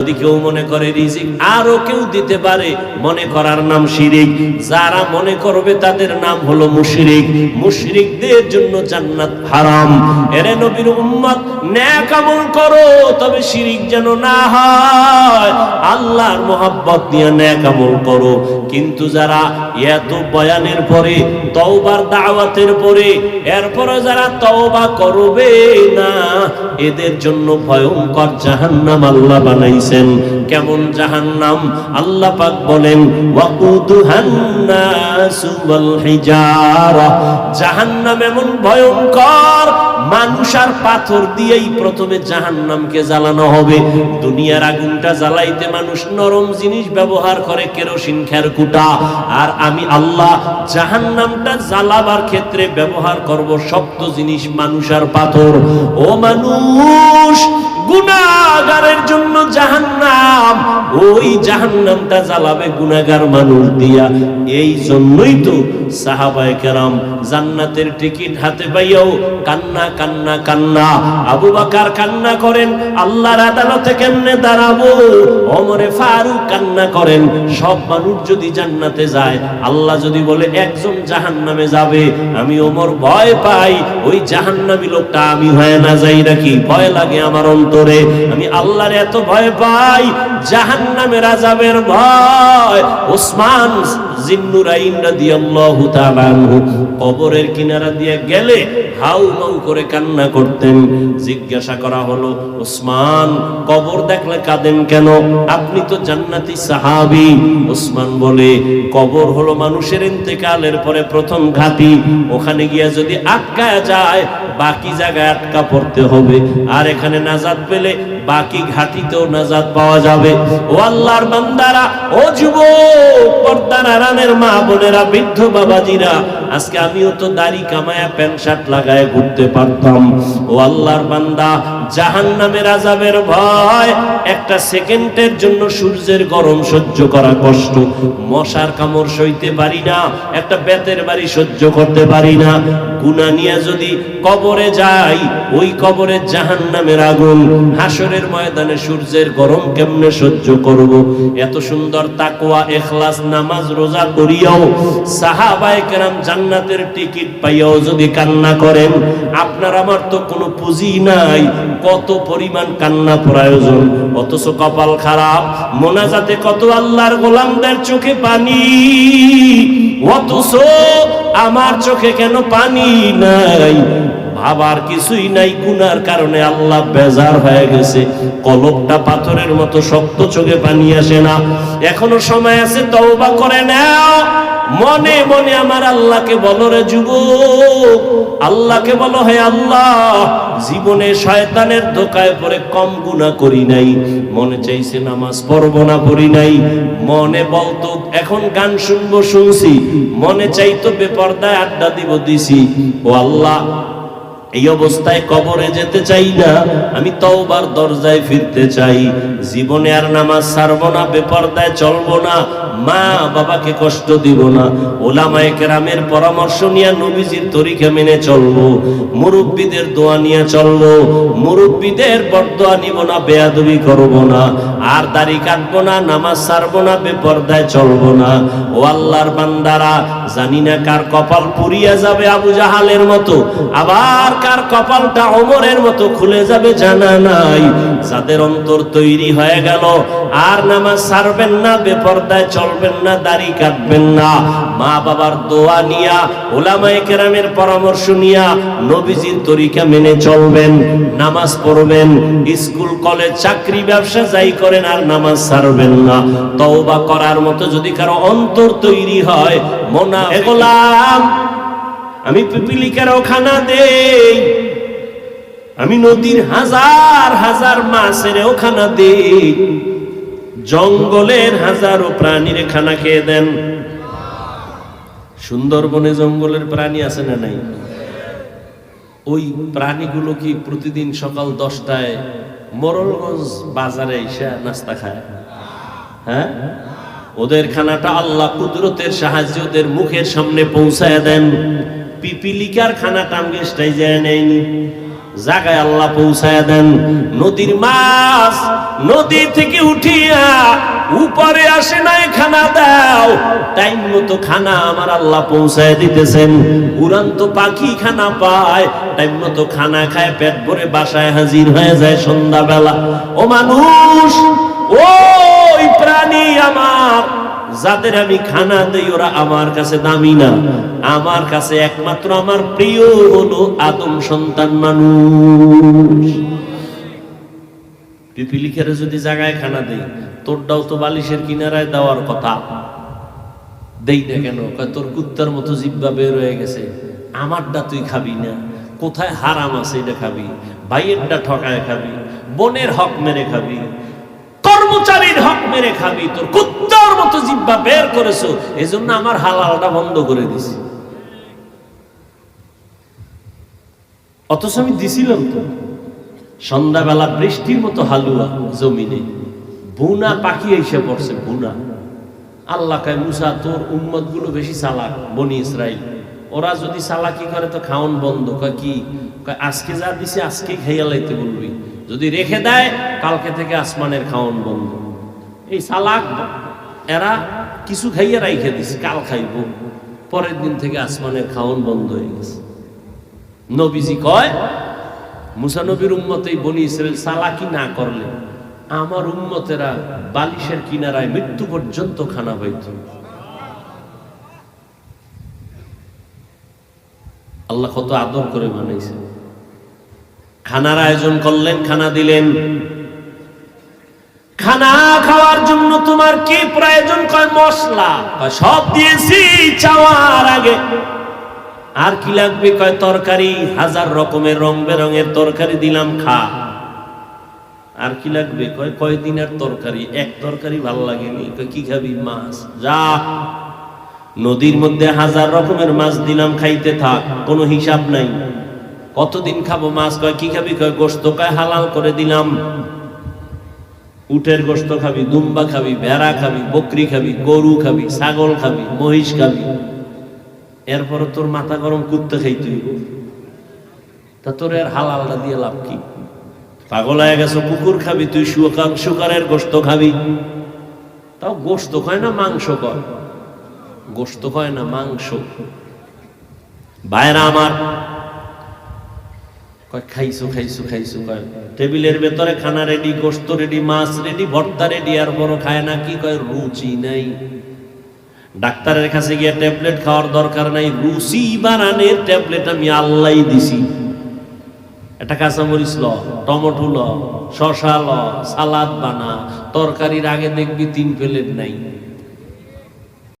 যদি কেউ মনে করে রিজিক, আরও কেউ দিতে পারে, মনে করার নাম শিরিক। যারা মনে করবে তাদের নাম হলো মুশরিক। মুশরিকদের জন্য জান্নাত হারাম। এরে নবীর উম্মত আমল করো, তবে শিরিক যেন না হয়। আল্লাহর ন্যাক আমল করো। কিন্তু যারা এত বয়ানের পরে, তওবার দাওয়াতের পরে, এরপরে যারা তওবা করবে না, এদের জন্য ভয়ঙ্কর জাহান্নাম আল্লাহ বানাইছেন কেমন জাহান্নাম? আল্লাহ পাক বলেন জাহান্নাম এমন ভয়ঙ্কর, মানুষ আর পাথর দিয়েই প্রথমে জাহান্নামকে জ্বালানো হবে। দুনিয়ার আগুনটা জ্বালাইতে মানুষ নরম জিনিস ব্যবহার করে, কেরোসিন, খেরকুটা। আর আমি আল্লাহ জাহান্নামটা জ্বালাবার ক্ষেত্রে ব্যবহার করব শক্ত জিনিস, মানুষ আর পাথর। ও মানুষ গুনাগারের জন্য জাহান্নাম। ওই জাহান্নামটা জ্বালাবে গুনাগার মানুষ দিয়া। এই জন্যই তো সাহাবায়ে কেরাম জান্নাতের টিকিট হাতে পাইয়াও কান্না কান্না কান্না। আবু বাকার কান্না করেন, আল্লাহর আদালতে কেমনে দাঁড়াবো? ওমরে ফারুক কান্না করেন, সব মানুষ যদি জান্নাতে যায়, আল্লাহ যদি বলে, একজন জাহান্নামে যাবে, আমি ওমর ভয় পাই, ওই জাহান্নামী লোকটা আমি হয়ে না যাই নাকি? ভয় লাগে আমার অন্তরে। আমি আল্লাহর এত ভয় পাই জাহান্নামের আজাবের ভয় ওসমান কবরের কিনারা দিয়ে গেলে হাউ মাউ করে কান্না করতেন। জিজ্ঞাসা করা হলো, ওসমান, কবর দেখলে কাঁদেন কেন? আপনি তো জান্নাতি সাহাবী। ওসমান বলে, কবর হলো মানুষের ইন্তেকালের পরে প্রথম ঘাটি। ওখানে গিয়া যদি আটকায় যায়, বাকি জায়গায় আটকা পড়তে হবে। আর এখানে নাজাদ পেলে বাকি ঘাটিতেও নাজাদ পাওয়া যাবে। ও আল্লাহর বান্দারা, ও যুবক, পর্দার আরামের মা বোনেরা, বৃদ্ধ বাবাজিরা, আজকে আমিও তো দাড়ি কামায়া প্যান্ট শার্ট লাগায় ঘুরতে পারতাম। ও আল্লাহর বান্দা, জাহান্নামের আজাবের ভয়, একটা সেকেন্ডের জন্য সূর্যের গরম সহ্য করা কষ্ট। মশার কামড় সইতে পারি না, একটা বেতের বাড়ি সহ্য করতে পারি না। গুনা নিয়ে যদি কবরে যাই, ওই কবরে জাহান্নামের আগুন, হাসরের ময়দানে সূর্যের গরম কেমনে সহ্য করব? এত সুন্দর তাকওয়া, এখলাস, নামাজ, রোজা করিয়াও সাহাবায়ে কেরাম জান্নাতের টিকিট পাইয়াও যদি কান্না করেন, আপনার আমার তো কোনো পুঁজি নাই, কত পরিমাণ কান্না প্রয়োজন, অথচ কপাল খারাপ, মোনাজাতে কত আল্লাহর গোলামদের চোখে পানি, অথচ আমার চোখে কেন পানি নাই? ভাবার কিছুই নাই, গুনার কারণে আল্লাহ বেজার হয়ে গেছে কলবটা পাথরের মতো শক্ত চোখে পানি আসে না। এখনও সময় আছে, তওবা করে নাও। মনে মনে আমার আল্লাহকে বলো রে যুবক। আল্লাহকে বলো, হে আল্লাহ, জীবনে শয়তানের ধোকায় পরে কম গুনাহ করি নাই। মনে চাইছে নামাজ পড়ব না পড়ি নাই। মনে বলতো, এখন গান শুনব, শুনছি। মনে চাইতো বেপর্দায় আড্ডা দিব, দিছি। ও আল্লাহ এই অবস্থায় কবরে যেতে চাই না। আমি তওবার দরজায় ফিরতে চাই। জীবনে আর নামাজ ছাড়বো না, বেপরদায় চলবো না। মা বাবাকে কষ্ট দিব না। ওলামায়ে কেরামের পরামর্শ নিয়ে নবীজির তরিকা মেনে চলবো। মুরব্বীদের দোয়া নিয়ে চলবো। মুরব্বীদের বরদোয়া নিব না, বেয়াদবি করব না। আর দাড়ি কাটবো না, নামাজ ছাড়বো না, বেপরদায় চলবো না। ও আল্লাহর বান্দারা, জানি না কার কপাল পুরিয়া যাবে আবু জাহালের মতো। আবার কার কপালটা অমরের মতো খুলে যাবে জানা নাই। যাদের অন্তর তৈরি হয়ে গেল, আর নামাজ ছাড়বেন না, বেপরদায় চলবেন না, দাড়ি কাটবেন না। মা বাবার দোয়া নিয়া, ওলামায়ে কেরামের পরামর্শ নিয়া নবীজির তরিকা মেনে চলবেন, নামাজ পড়বেন, স্কুল, কলেজ, চাকরি, ব্যবসা যাই করেন, আর নামাজ সারবেন না। তওবা করার মতো যদি কারও অন্তর তৈরি হয় মোনা এগোলাম আমি পিপিলিকারও খানা দেই। আমি নদীর হাজার হাজার মাছেরও খানা দেই। জঙ্গলের হাজারো প্রাণীর খানা খেয়ে দেন। সুন্দরবনে জঙ্গলের প্রাণী আছে না নাই? ওই প্রাণীগুলো কি প্রতিদিন সকাল দশটায় মোরলগঞ্জ বাজারে এসে নাস্তা খায়? হ্যাঁ? ওদের খানাটা আল্লাহ কুদরতের সাহায্যে ওদের মুখের সামনে পৌঁছায় দেন। পিপিলিকার খানাটা আমি স্টাই যায় নেয়নি জায়গায় আল্লাহ পৌঁছায় দেন। নদীর মাছ নদী থেকে উঠিয়া উপরে আসে নাই খানা দাও। টাইম মতো খানা আমার আল্লাহ পৌঁছায় দিতেছেন। উড়ান্ত পাখি খানা পায়। টাইম মতো খানা খায়, পেট ভরে বাসায় হাজির হয়ে যায় সন্ধ্যাবেলা। ও মানুষ, ওই প্রাণী আমার যাদের আমি খানা দেই, ওরা আমার কাছে দামি না। আমার কাছে একমাত্র আমার প্রিয় হলো আদম সন্তান মানুষ। পিপিলিকের যদি জায়গায় খানা দেই, তোরটাও তো বালিশের কিনারায় দেওয়ার কথা। দেই না কেন? তোর কুত্তার মতো জিব্বা বের হয়ে গেছে। আমারটা তুই খাবি না। কোথায় হারাম আছে এটা খাবি? ভাইয়েরটা ঠকায় খাবি। বোনের হক মেরে খাবি। কর্মচারীর হক মেরে খাবি। তোর কুত্তার মতো জিব্বা বের করেছ, এজন্য আমার হালালটা বন্ধ করে দিছি। অথচ আমি দিছিলাম তো। সন্ধ্যাবেলা বৃষ্টির মতো হালুয়া জমিনে, বুনা পাখি এসে পড়ছে, বুনা। আল্লাহ কায়, মুসা, তোর উম্মতগুলো বেশি চালাক, বনি ইসরাইল। ওরা যদি চালাকি করে তো খাওন বন্ধ। কয়, কি? আজকে যা দিছে আজকে খাইয়া লাইতে বলবি। যদি রেখে দেয়, কালকে থেকে আসমানের খাওন বন্ধ। এই চালাক এরা কিছু খাইয়া রাইখে দিছে, কাল খাইব। পরের দিন থেকে আসমানের খাওন বন্ধ হয়ে গেছে। নবীজি কয়, মুসা নবীর উম্মতেই বনি ইসরায়েল সালাকি না করলে আমার উম্মতেরা বালিশের কিনারায় মৃত্যু পর্যন্ত খানা হইত আল্লাহ কত আদর করে বানাইছে। খানার আয়োজন করলেন, খানা দিলেন। খানা খাওয়ার জন্য তোমার কি প্রয়োজন? কয়, মশলা। সব দিয়েছি চাওয়ার আগে। আর কি লাগবে? কয়, তরকারি। হাজার রকমের রং বেরঙের তরকারি দিলাম, খা। আর কি লাগবে? কয়, কয়দিন আর তরকারি? এক তরকারি ভালো লাগেনি। কি খাবি? মাছ। যা। নদীর মধ্যে হাজার রকমের মাছ দিলাম, খাইতে থাক। কোনো হিসাব নাই। কতদিন খাব মাছ? কয়, কি খাবি? কয় গোস্ত কয়, হালাল করে দিলাম। উটের গোস্ত খাবি, দুম্বা খাবি, ভেড়া খাবি, বকরি খাবি, গরু খাবি, ছাগল খাবি, মহিষ খাবি। এরপরে তোর মাথা গরম কুত্তে খাইতে হইব। তা তোর এর হালালটা দিয়ে লাভ কি? পাগল হয়ে গেছো, কুকুর খাবি তুই শুকার শুকারের গোস্ত খাবি। তাও গোস্ত কয় না, মাংস কয় গোস্ত কয় না, মাংস। বাইরা আমার কয়, খাইছো খাইছো খাইছো, কয়, টেবিলের ভেতরে খানা রেডি গোস্ত রেডি মাছ রেডি ভর্তা রেডি আর বড় খায় না, কি কয়, রুচি নাই। ডাক্তারের কাছে গিয়ে ট্যাবলেট খাওয়ার দরকার নাই, রুচি বানানের ট্যাবলেট আমি আল্লাহ দিছি। একটা কাঁচামরিচ ল, টমেটো ল শশা ল, সালাদ বানা, তরকারির আগে দেখবি তিন প্লেট নাই।